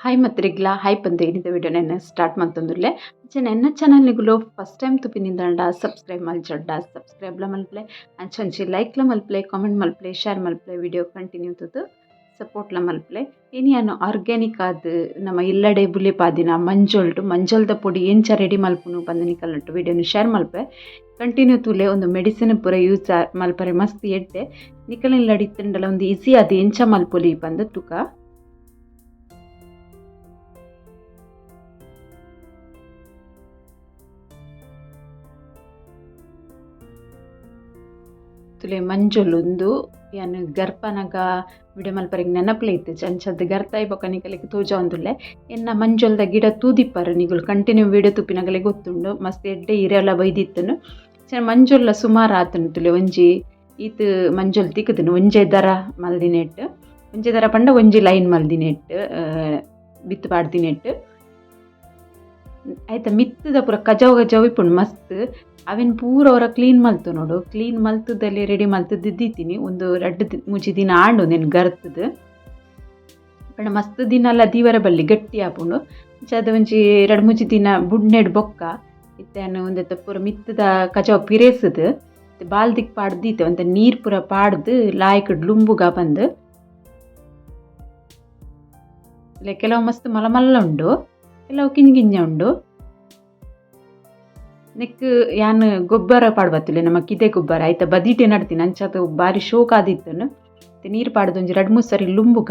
Hi ಮತ್ರಿಗ್ಲ hi ಬಂದು ಏನಿದೆ video ನೆನ್ನೆ ಸ್ಟಾರ್ಟ್ ಮಂತೊಂದುಲ್ಲೆ ಅಂಚೆ ನನ್ನ ಚಾನಲ್ನಿಗುಲು ಫಸ್ಟ್ ಟೈಮ್ ತುಪಿನಿಂದಂಡ ಸಬ್ಸ್ಕ್ರೈಬ್ ಮಲ್ಚಡ್ಡ ಸಬ್ಸ್ಕ್ರೈಬ್ಲ ಮಲ್ಪ್ಲೆ ಅಂಚೆ ಲೈಕ್ ಲೈಕ್ಲ ಮಲ್ಪ್ಲೆ ಕಾಮೆಂಟ್ ಮಲ್ಪ್ಲೆ ಶೇರ್ ಮಲ್ಪ್ಲೆ ವಿಡಿಯೋ ಕಂಟಿನ್ಯೂ ತದ್ದು ಸಪೋರ್ಟ್ಲ ಮಲ್ಪ್ಲೆ. ಏನಿಯಾನು ಆರ್ಗ್ಯಾನಿಕ್ ಆದ ನಮ್ಮ ಇಲ್ಲಡೆ ಬುಲೆ ಪಾದಿನ ಮಂಜೊಲ್ಟು ಮಂಜೊಲ್ದ ಪೊಡಿ ಎಂಚ ರೆಡಿ ಮಲ್ಪುನು ಪಂದನಿಕಲ್ನಟ್ಟು ವಿಡಿಯೋನು ಶೇರ್ ಮಲ್ಪೆ ಕಂಟಿನ್ಯೂ ತೂಲೆ ಒಂದು ಮೆಡಿಸಿನ್ ಪೂರ ಯೂಸ್ ಮಲ್ಪರೆ, ಮಸ್ತ್ ಎಡ್ಡೆ. ನಿಕಲಿನ ತಿಂಡಲ ಒಂದು ಈಸಿ ಅದು ಎಂಚ ಮಲ್ಪೊಲಿ ಪಂದ ತುಕ. ತುಲೆ ಮಂಜೊಲುಂದು ಯಾನ್ ಗರ್ಪನಗ ವಿಡಿಯೋ ಮಲ್ಪರೆಗ್ ನೆನಪುಲ ಇತ್ತು. ಚಂಚದ್ದು ಗರ್ತ ಇಪ್ಪಕ ನಿಕಲಿಗೆ ತೋಜ ಒಂದುಲ್ಲೆ ಎನ್ನ ಮಂಜುಲ್ದ ಗಿಡ ತೂದಿಪ್ಪರು ನಿಗುಲು ಕಂಟಿನ್ಯೂ ವಿಡ ತುಪ್ಪಿನಗಲೆ ಗೊತ್ತುಂಡು. ಮಸ್ತ್ ಎಡ್ಡೆ ಇರೆಲ್ಲ ಬೈದಿತ್ತನು. ಚ ಮಂಜೊಲ್ಲ ಸುಮಾರು ಆತನು ತುಲೆ ಒಂಜಿ. ಈತ್ ಮಂಜೊಲ್ ತಿಕ್ಕದನು ಒಂಜೆ ದರ ಮಲ್ದಿನೆಟ್ ಒಂಜೆ ದರ ಪಂಡ ಒಂಜಿ ಲೈನ್ ಮಲ್ದಿನೆಟ್ ಬಿತ್ತು ಪಾಡ್ದಿನೆಟ್ ಆಯ್ತಾ, ಮಿತ್ತದ ಪೂರ ಕಜಾವ್ ಗಜಾವ್ ಇಪ್ಪುಂಡು ಮಸ್ತ್. ಅವೆನ್ ಪೂರ ಅವರ ಕ್ಲೀನ್ ಮಲ್ತು ನೋಡು. ಕ್ಲೀನ್ ಮಲ್ತದಲ್ಲಿ ರೆಡಿ ಮಲ್ತದ್ದು ದಿತ್ತೀನಿ ಒಂದು ಎರಡು ದಿ- ಮೂಜಿ ದಿನ ಆಂಡು ನೆನ್ ಗರ್ತದ. ಪಂಡ ಮಸ್ತ್ ದಿನ ಅಲ್ಲ ದೀವರ ಬಲ್ಲಿ ಗಟ್ಟಿ ಆಪುಂಡು. ಅದು ಒಂಜಿ ಎರಡು ಮೂಜಿ ದಿನ ಬುಡ್ನೆಡ್ ಬೊಕ್ಕ. ಇತ್ತೇನು ಒಂದೆತ್ತ ಪೂರ ಮಿತ್ತದ ಕಜಾವ್ ಪಿರೇಸದ್. ಬಾಲ್ದಿಕ್ ಪಾಡ್ದಿತ್ತೆ ಒಂತ ನೀರ್ ಪೂರ ಪಾಡ್ದು ಲಾಯ್ಕ್ ಲುಂಬುಗ ಬಂದು. ಕೆಲವು ಮಸ್ತ್ ಮಲಮಲ್ಲ ಉಂಡು. ಕೆಲವು ಕಿಂಜಿಂಜ ಕಿಂಜ ಉಂಡು. ನೆಕ್ ಯಾನ್ ಗೊಬ್ಬರ ಪಾಡ್ಬತ್ತಿಲ್ಲ, ನಮ್ಮ ಕಿದೆ ಗೊಬ್ಬರ. ಆಯ್ತಾ, ಬದಿಟೆ ನಡ್ತೀನಿ ಅಂಚದು ಬಾರಿ ಶೋಕ್ ಆದಿತ್ತನು. ನೀರು ಪಾಡ್ದು ಒಂಜಿ ಎರಡು ಮೂರು ಸರಿ ಲುಂಬುಗ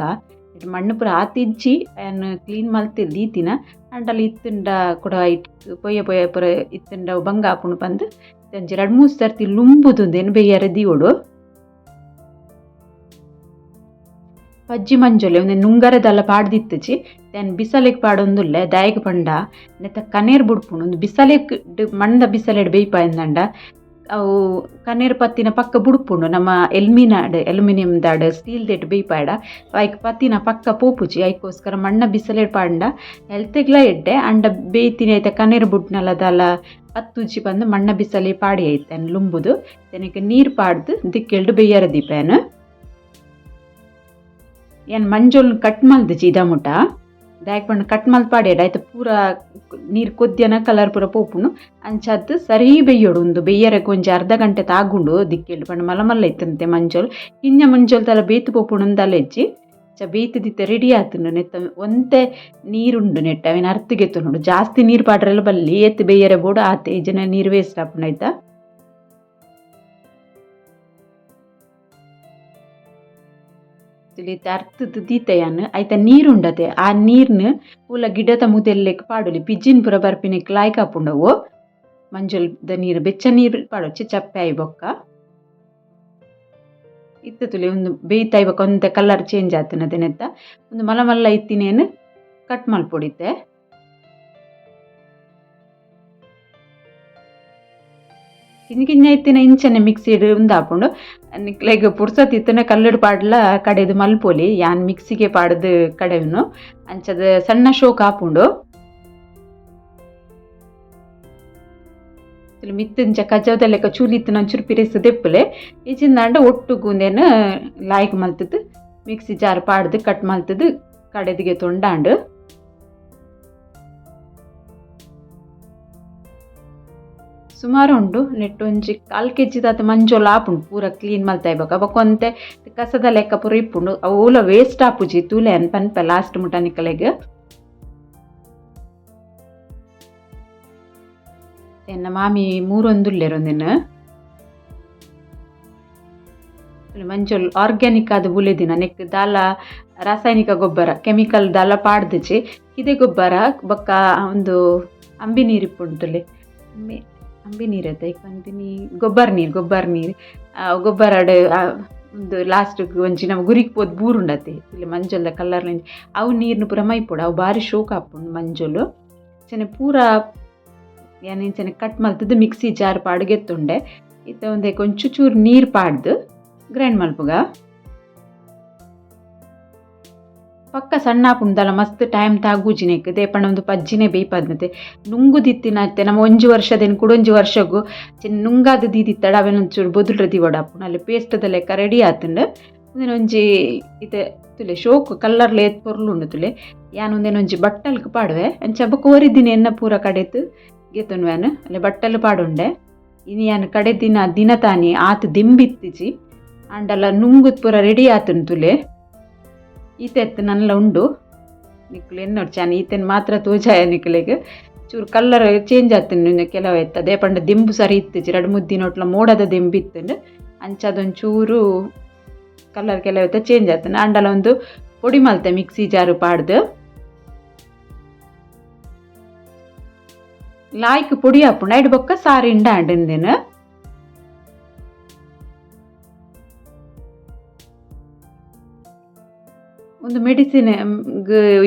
ಮಣ್ಣು ಪೂರ ಆತಿಜ್ಜಿ ಯಾನ್ ಕ್ಲೀನ್ ಮಲ್ತಿ ದೀತಿನ. ಅಂಡಲ್ಲಿ ಇತ್ತಂಡ ಕೂಡ ಇಟ್ಟು ಪೊಯ್ಯ ಪೊಯ್ಯ ಪುರ ಇತ್ತಂಡ ಬಂಗ ಆಪುಂಡು ಬಂದು ಒಂಜಿ ಎರಡು ಮೂರು ಸರ್ತಿ ಲುಂಬುದು ಏನು ಬೇಯರೆ ದೀವೊಡು ಪಜ್ಜಿ ಮಂಜೊಲೆ, ಒಂದು ನುಂಗರದಲ್ಲ ಪಾಡ್ದಿತ್ತಜಿ ದೆನ್ ಬಿಸಲೆಗ್ ಪಾಡೊಂದುಲ್ಲೆ, ದಾಯಗ್ ಪಂಡ, ನೆತ್ತ ಕನೇರ್ ಬುಡ್ಪುಂಡು, ಒಂದು ಬಿಸಲೆಗ್ ಮಣ್ದ ಬಿಸಲೆಡ್ ಬೇಯ್ಪ ಎಂದಂಡ, ಅವು ಕನೇರ್ ಪತ್ತಿನ ಪಕ್ಕ ಬುಡ್ಪುಂಡು, ನಮ್ಮ ಎಲ್ಮಿನಾಡ್ ಅಲ್ಯೂಮಿನಿಯಂ ದಾಡ್ ಸ್ಟೀಲ್ ದೇಟ್ ಬೇಯ್ಪಾಡ, ಐಕ್ ಪತ್ತಿನ ಪಕ್ಕ ಪೋಪುಜಿ ಐಕೋಸ್ಕರ ಮಣ್ಣ ಬಿಸಲೆಡ್ ಪಾಂಡ, ಹೆಲ್ತೆಗ್ಲ ಎಡ್ಡೆ, ಅಂಡ ಬೇಯ್ತಿನಿ ಐತೆ ಕನೇರ್ ಬುಡ್ನಲ್ಲದಲ್ಲ ದಾಲ ಪತ್ತುಜಿ ಬಂದು ಮಣ್ಣ ಬಿಸಲೆ ಪಾಡಿ ಐತೆ ಲುಂಬುದು. ತೆನಕ್ಕೆ ನೀರ್ ಪಾಡ್ದು, ದಿಕ್ಕೆಲ್ಡು ಬೇಯರ ದೀಪೇನು. ಏನ್ ಮಂಜೊಲ್ ಕಟ್ ಮಲ್ದು ಚಿದಮುಟ ದಾಯಕ್ ಪಂಡ ಕಟ್ ಮಲ್ಪಾಡೇಡ ಆಯ್ತು, ಪೂರ ನೀರು ಕೊದ್ಯನ ಕಲರ್ ಪೂರ ಪೋಪುನು. ಅಂಚದ್ದು ಸರಿ ಬೆಯ್ಯೋಡು ಒಂದು ಬೆಯ್ಯರಕ್ಕೆ ಅರ್ಧ ಗಂಟೆ ತಾಗುಂಡು ದಿಕ್ಕೆಲ್ಡು ಪಂಡ ಮಲ್ಲ ಮಲ್ಲ ಇತ್ತಂತೆ ಮಂಜೋಲ್. ಕಿಂಜ ಮಂಜೋಲ್ ತಲ ಬೇತು ಪೋಪುಂಡು ಅಂದಲ್ಲ ಹೆಜ್ಜಿ. ಚ ಬೇತು ದಿತ್ತ ರೆಡಿ ಆತುಂಡು. ನೆತ್ತ ಒಂತೆ ನೀರುಂಡು ನೆಟ್ಟ. ಅವಿನ ಅರ್ಥಗೆತ್ತು ನೋಡು. ಜಾಸ್ತಿ ನೀರು ಪಾಡ್ರೆಲ್ಲ ಬಲ್ಲಿ ಎತ್ತು ಬೇಯರೆ ಬೋಡು ಆತೆ. ಜನ ನೀರು ವೇಸ್ಟ್ ಆಪುಂಡು ಆಯ್ತಾ? ತುಲಿತ ಅರ್ಥದ ದೀತೆಯನ್ ಐತ ನೀರುಂಡತೆ. ಆ ನೀರ್ನ ಪೂಲ ಗಿಡದ ಮುದೆಲ್ಲೆಕ್ ಪಾಡುಲಿ. ಪಿಜ್ಜಿನ್ ಪುರ ಬರ್ಪಿನಿಕ್ ಮಂಜುಲ್ ದ ನೀರು, ಬೆಚ್ಚ ನೀರು ಪಾಡೊಚ್ಚಿ ಚಪ್ಪೆ ಆಯ್ ಬೊಕ್ಕ. ಇತ್ತ ತುಲಿ ಒಂದು ಬೇಯ್ತಾ ಇವಾಗ ಕಲರ್ ಚೇಂಜ್ ಆತನದೆನೆತ್ತ ಒಂದು ಮಲ ಮಲ್ಲ ಇತ್ತಿನೇನು ಕಟ್ ಮಲ್ಪೊಡಿತೆ. ಕಿಂಜ ಇತ್ತಿನ ಇಂಚನೆ ಮಿಕ್ಸಿಡ್ ಉಂದು ಹಾಕೊಂಡು ನಿಕ್ಲೆಗ್ ಪುರ್ಸತ್ ಇತ್ತನ ಕಲ್ಲಡ್ ಪಾಡ್ಲ ಕಡೆದು ಮಲ್ಪೊಲಿ, ಯಾನ್ ಮಿಕ್ಸಿಗೆ ಪಾಡ್ದು ಕಡೆವನು ಅಂಚದ ಸಣ್ಣ ಶೋಕ್ ಆಪುಂಡು. ಮಿತ್ತಂಚ ಕಜಾವದ ಲೆಕ್ಕ ಚೂಲಿತ್ತಿನ ಒಂಚೂರು ಪಿರಿಸು ದೆಪ್ಪಲೆ. ಈಚಿಂದಾಂಡ ಒಟ್ಟು ಗುಂದೇನು ಲಾಯ್ಕ್ ಮಲ್ತದ್ದು ಮಿಕ್ಸಿ ಜಾರ್ ಪಾಡ್ದು ಕಟ್ ಮಲ್ತದ್ದು ಕಡೆದಿಗೆ ತೊಂಡಾಂಡು. ಸುಮಾರು ಉಂಡು ನೆಟ್ಟು ಒಂಜಿ ಕಾಲ್ ಕೆ ಜಿ ದಾತ ಆಪುಂಡು, ಪೂರ ಕ್ಲೀನ್ ಮಲ್ತಾ ಇವಾಗ. ಅವಕ್ಕೊಂತೆ ಕಸದ ಲೆಕ್ಕ ಪೂರ ಇಪ್ಪುಂಡು. ಅವುಲ ವೇಸ್ಟ್ ಆಪುಜಿ, ತೂಲೆ ಅನ್ ಪನ್ಪ ಲಾಸ್ಟ್ ಮುಟ ನಿಕಲೆಗ್. ಎನ್ನ ಮಾಮಿ ಮೂರೊಂದುಲ್ಲೆರೊಂದಿನ ಮಂಜೊಲ್ ಆರ್ಗ್ಯಾನಿಕ್ ಆದ ಬುಲೆದಿನ ನೆಕ್ ದಾಲ, ರಾಸಾಯನಿಕ ಗೊಬ್ಬರ ಕೆಮಿಕಲ್ ದಾಲ ಪಾಡ್ದಿಚಿ ಇದೇ ಗೊಬ್ಬರ, ಬೊಕ್ಕ ಒಂದು ಅಂಬಿ ನೀರು ನೀರು ಅಂತ ಈಗ ಅಂಬಿನಿ ಗೊಬ್ಬರ ನೀರು ಗೊಬ್ಬರ ನೀರು. ಗೊಬ್ಬರ ಒಂದು ಲಾಸ್ಟ್ ಒಂಜಿ ನಾವು ಗುರಿಗೆ ಪೋದ್ ಬೂರು ಉಂಡತ್ತೆ, ಇಲ್ಲಿ ಮಂಜೊಲ್ದ ಕಲರ್ ಅವು ನೀರ್ನು ಪೂರ ಮೈಪುಡು ಅವು ಭಾರಿ ಶೋಕ ಆಪುಂಡು ಮಂಜೊಲು ಚೆನ್ನ ಪೂರ ಏನೇನು ಕಟ್ ಮಲ್ತದ್ದು ಮಿಕ್ಸಿ ಜಾರ್ ಪಾಡುಗೆ ಗೆತ್ತುಂಡೆ ಇತ್ತ ಒಂದೇ ಕೊಂಚು ಚೂರು ನೀರು ಪಾಡ್ದು ಗ್ರೈಂಡ್ ಮಲ್ಪುಗ. ಪಕ್ಕ ಸಣ್ಣ ಪುಂದಲ ಮಸ್ತ್ ಟೈಮ್ ತಾಗೂಜಿನೆಕ್ ದೇಪಂಡ ಒಂದು ಪಜ್ಜಿನೇ ಬೇಯ್ಪದ್ನತೆ ನುಂಗು ದಿತ್ತಿನ ಅತ್ತೆ ನಮ್ಮ ಒಂಜಿ ವರ್ಷದೇನು ಕುಡೊಂಜಿ ವರ್ಷಗೂ ಚಿನ್ನ ನುಂಗಾದ ದೀದಿತ್ತಡ ಅವೆನ್ ಒಂಚೂರು ಬೊದುಲ್ರ ದಿವಡಪ್ಪು ಅಲ್ಲಿ ಪೇಸ್ಟದ ಲೆಕ್ಕ ರೆಡಿ ಆತುಂಡು. ಒಂಜಿ ತುಲೆ, ಶೋಕ್ ಲೇತ್ ಪೊರ್ಲು ಉಂಡು ತುಲೆ. ಯಾನ್ ಉಂದೆನ್ ಒಂಜಿ ಬಟ್ಟಲ್ಕ್ ಪಾಡುವೆ. ಅಂಚ ಕೋರಿದ್ದೀನಿ ಎನ್ನ ಪೂರ ಕಡೆತ್ ವ್ಯಾನು. ಅಲ್ಲಿ ಬಟ್ಟಲು ಪಾಡುಂಡೆ. ಇನಿ ಯಾನ್ ಕಡೆ ದಿನ ದಿನ ತಾನಿ ಆತ್ ದಿಂಬಿತ್ತಿಜಿ ಆಂಡಲ ನುಂಗುತ್ ಪೂರ ರೆಡಿ ಆತನ್ ತುಲೆ. ಈತೆತ್ ನನ್ಲ ಉಂಡು. ನಿಕ್ಲು ನೋಡಿ ಚಾನ್, ಈತನ ಮಾತ್ರ ತೋಜಾಯ ನಿಕ್ಲೆಗ್. ಚೂರು ಕಲ್ಲರ್ ಚೇಂಜ್ ಆತುನ್ ಕೆಲವು ಎತ್ತ. ಅದೇ ಪಂಡ ದಿಂಬು ಸರಿ ಇತ್ತು ಎರಡು ಮುದ್ದಿನೊಟ್ಲ ಮೋಡದ ದಿಂಬು ಇತ್ತು ಅಂಚದೊಂದು ಚೂರು ಕಲರ್ ಕೆಲವು ಚೇಂಜ್ ಆತನ ಅಂಡಲ ಒಂದು ಪೊಡಿ ಮಲ್ತೆ ಮಿಕ್ಸಿ ಜಾರು ಪಾಡ್ದು. ಲಾಯ್ಕ್ ಪುಡಿ ಹಾಪುಂಡು ಇಡ್ಬೊಕ್ಕ ಸಾರಿ ಸಾರಿಂಡ ಆಂಡಿಂದೆನ್. ಒಂದು ಮೆಡಿಸಿನ್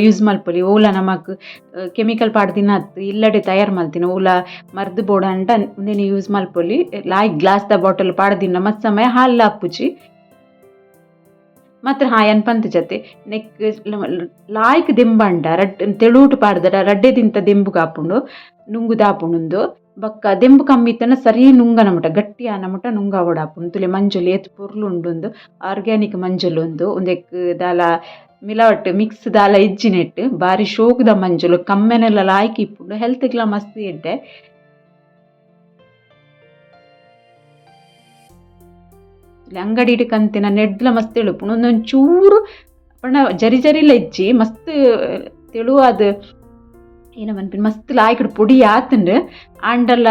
ಯೂಸ್ ಮಲ್ಪೊಲಿ ಓಲ ನಮಕ್ ಕೆಮಿಕಲ್ ಪಾಡ್ದಿನ ಅತ್ತು ಇಲ್ಲಡೆ ತಯಾರು ಮಲ್ತಿನ ಓಲ ಮರ್ದು ಬೋಡ ಅಂಡ ಉಂದೆನೆ ಯೂಸ್ ಮಲ್ಪೊಲಿ ಲಾಯ್ ಗ್ಲಾಸ್ ದ ಬಾಟಲ್ ಪಾಡ್ದಿನ ಮತ್ ಸಮಯ ಹಾಲು ಹಾಪುಜಿ ಮಾತ್ರ ಹಾ ಪಂತ ಜತೆ ನೆಕ್ ಲಾಯ್ಕ್ ದೆಂಬಂಡ ರಡ್, ತೆಳೂಟು ಪಾಡ್ದ ರಡ್ಡೆ ದಿಂತ ದೆಂಬು ಕಾಪುಂಡು ನುಂಗು ದಾಪುಣುಂದು ಬಕ್ಕ ದೆಂಬು ಕಮ್ಮಿ ತನ ಸರಿ ನುಂಗನಮಟ ಗಟ್ಟಿ ಆನಮಟ ನುಂಗ ಆಪುಂಡು ತುಲೆ ಮಂಜುಲು ಏತ್ ಪೊರ್ಲು ಉಂಡು ಆರ್ಗ್ಯಾನಿಕ್ ಮಂಜುಲು ಉಂದು. ಒಂದೆಕ್ ದಾಲ ಮಿಲವಟ್ ಮಿಕ್ಸ್ ದಾಲ ಇಜ್ಜಿನೆಟ್ ಬಾರಿ ಶೋಕುದ ಮಂಜುಲು ಕಮ್ಮೆನೆಲ್ಲ ಲಾಯ್ಕ್ ಇಪ್ಪುಂಡು ಹೆಲ್ತ್ಗ್ಲ ಮಸ್ತ್ ಎಡ್ಡೆ ಅಂಗಡಿ ಕಂತಿನ ನೆಡ್ಲ ಮಸ್ತ್ ಎಳುಪುಂಡು ಒಂದೊಂದು ಚೂರು ಪಂಡ ಜರಿ ಜರಿಲ ಇಜ್ಜಿ, ಮಸ್ತ್ ತೆಳುವಾದ ಏನ ಮನ್ಪಿನ ಮಸ್ತ್ ಲಾಯ್ಕಡ್ ಪುಡಿ ಆತಂಡ್. ಆಂಡಲ,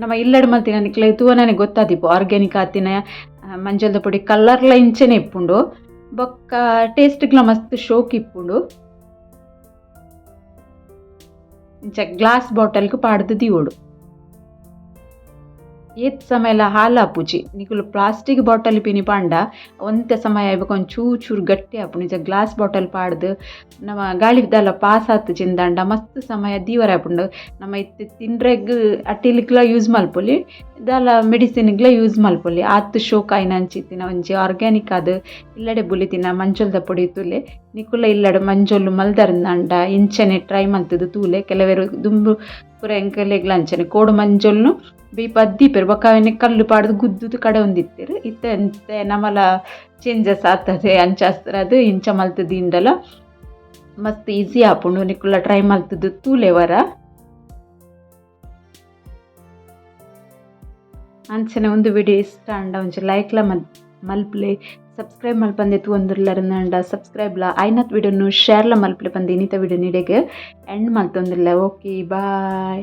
ನಮ್ಮ ಇಲ್ಲಡ್ ಮಲ್ತಿನ ನಿಕ್ಲ ತೂವನನೆ ಗೊತ್ತಾದಿಪ್ಪು. ಆರ್ಗ್ಯಾನಿಕ್ ಆತಿನ ಮಂಜಲ್ದ ಪುಡಿ ಕಲರ್ಲ ಇಂಚೆನೆ ಇಪ್ಪುಂಡು. ಬೊಕ್ಕ ಟೇಸ್ಟ್ಗ್ಲ ಮಸ್ತ್ ಶೋಕ್ ಇಪ್ಪುಂಡು ಇಂಚ ಗ್ಲಾಸ್ ಬಾಟಲ್ಗ್ ಪಾಡ್ದು ದಿವೋಡು ಏತ್ ಸಮಯಲ ಹಾಲ್ ಆಪುಜಿ ನಿಕುಲು ಪ್ಲಾಸ್ಟಿಕ್ ಬಾಟಲ್ ಪಿನಿ ಪಾಂಡ. ಒಂತೆ ಸಮಯ ಒಂದು ಚೂರು ಚೂರು ಗಟ್ಟಿ ಆಪು ನಿಜ ಗ್ಲಾಸ್ ಬಾಟಲ್ ಪಾಡ್ದು ನಮ್ಮ ಗಾಳಿ ದಾಲ ಪಾಸ್ ಆತು ಚಿಂದಾಂಡ ಮಸ್ತ್ ಸಮಯ ದೀವರ ಆಪುಂಡು ನಮ್ಮ ಇತ್ತೆ ತಿಂಡ್ರೆಗ್ ಅಟ್ಟಿಲಿಕ್ಲ ಯೂಸ್ ಮಲ್ಪೊಲಿ. ದಾಲ ಮೆಡಿಸಿನ್ಗ್ಲ ಯೂಸ್ ಮಲ್ಪೊಲಿ. ಆತ್ ಶೋಕ್ ಆಯ್ನ ಅಂಚಿತ್ತಿನ ಒಂಜಿ ಆರ್ಗ್ಯಾನಿಕ್ ಆದ್ ಇಲ್ಲಡೆ ಬುಲಿತಿನ ಮಂಜೊಲ್ದ ಪೊಡಿ ತೂಲೆ. ನಿಕುಲ ಇಲ್ಲಡೆ ಮಂಜೊಲ್ಲು ಮಲ್ದರ್ಂದಾಂಡ. ಇಂಚನೆ ಟ್ರೈ ಮಲ್ತದು ತೂಲೆ. ಕೆಲವೇರು ದುಂಬು ಪೂರ ಎಂಕಲೆಗ್ಲ ಅಂಚನೆ. ಕೋಡು ಮಂಜೊಲ್ನು ಬೀಪ ದೀಪರು ಬೊಕ ಅವೆನೆ ಕಲ್ಲು ಪಾಡ್ದು ಗುದ್ದುದು ಕಡೆ ಒಂದಿತ್ತೆರ್. ಇತ್ತೆ ಎಂತೆ ನಮಲ ಚೇಂಜಸ್ ಆತದೆ, ಅಂಚಾಸ್ತ್ರ ಅದು, ಇಂಚ ಮಲ್ತದಿಂದಲ ಮಸ್ತ್ ಈಸಿ ಆಪುಂಡು ನಿಕ್ಕುಲ್ಲ ಟ್ರೈ ಮಲ್ತದು ತೂಲೆವರ ಅಂಚನೆ ಒಂದು ವಿಡಿಯೋ ಇಷ್ಟ ಅಂಡ ಒಂಚ ಲೈಕ್ಲ ಮಲ್, ಮಲ್ಪ್ಲೆ ಸಬ್ಸ್ಕ್ರೈಬ್ ಮಲ್ಪಂದೆ ಸಬ್ಸ್ಕ್ರೈಬ್ ಸಬ್ಸ್ಕ್ರೈಬ್ಲ ಐನತ್ ವಿಡಿಯೋನು ಶೇರ್ಲ ಮಲ್ಪ್ಲೆ ಪಂದೆ ಇನ್ನಿತ ವಿಡಿಯೋ ನಿಡೆಗೆ. ಎಂಡ್ ಮಲ್ತೊಂದಿಲ್ಲ ಓಕೆ ಬಾಯ್